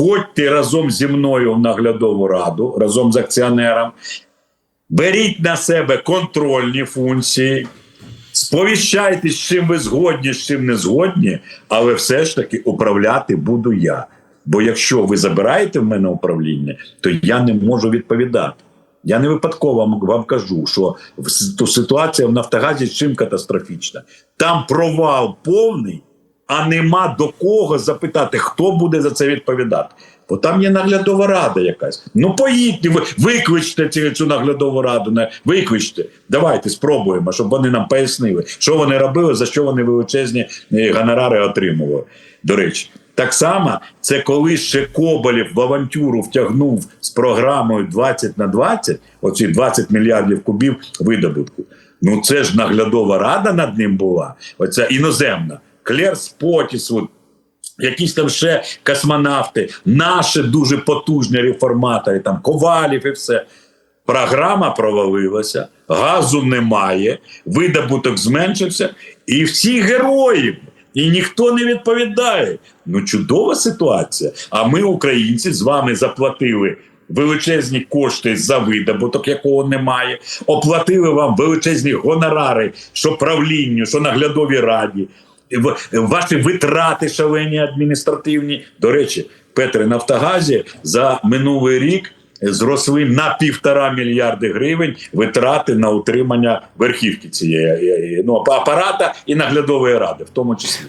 входьте разом зі мною в наглядову раду, разом з акціонером, беріть на себе контрольні функції, сповіщайте, з чим ви згодні, з чим не згодні, але все ж таки управляти буду я. Бо якщо ви забираєте в мене управління, то я не можу відповідати. Я не випадково вам, кажу, що ситуація в Нафтогазі чим катастрофічна. Там провал повний, а нема до кого запитати, хто буде за це відповідати. Бо там є наглядова рада якась. Ну поїдьте, ви викличте цю, наглядову раду. Не викличте. Давайте спробуємо, щоб вони нам пояснили, що вони робили, за що вони величезні е, гонорари отримували. До речі, так само це коли ще Коболєв в авантюру втягнув з програмою 20 на 20, оці 20 мільярдів кубів видобутку. Ну це ж наглядова рада над ним була. Оця іноземна. Клерс Потіс, от, якісь там ще космонавти, наші дуже потужні реформатори, там Ковалів і все. Програма провалилася, газу немає, видобуток зменшився, і всі герої. І ніхто не відповідає. Ну, чудова ситуація. А ми, українці, з вами заплатили величезні кошти за видобуток, якого немає. Оплатили вам величезні гонорари, що правлінню, що наглядовій раді. Ваші витрати шалені адміністративні. До речі, Петре, Нафтогазі за минулий рік зросли на півтора мільярди гривень витрати на утримання верхівки цієї ну, апарата і наглядової ради, в тому числі.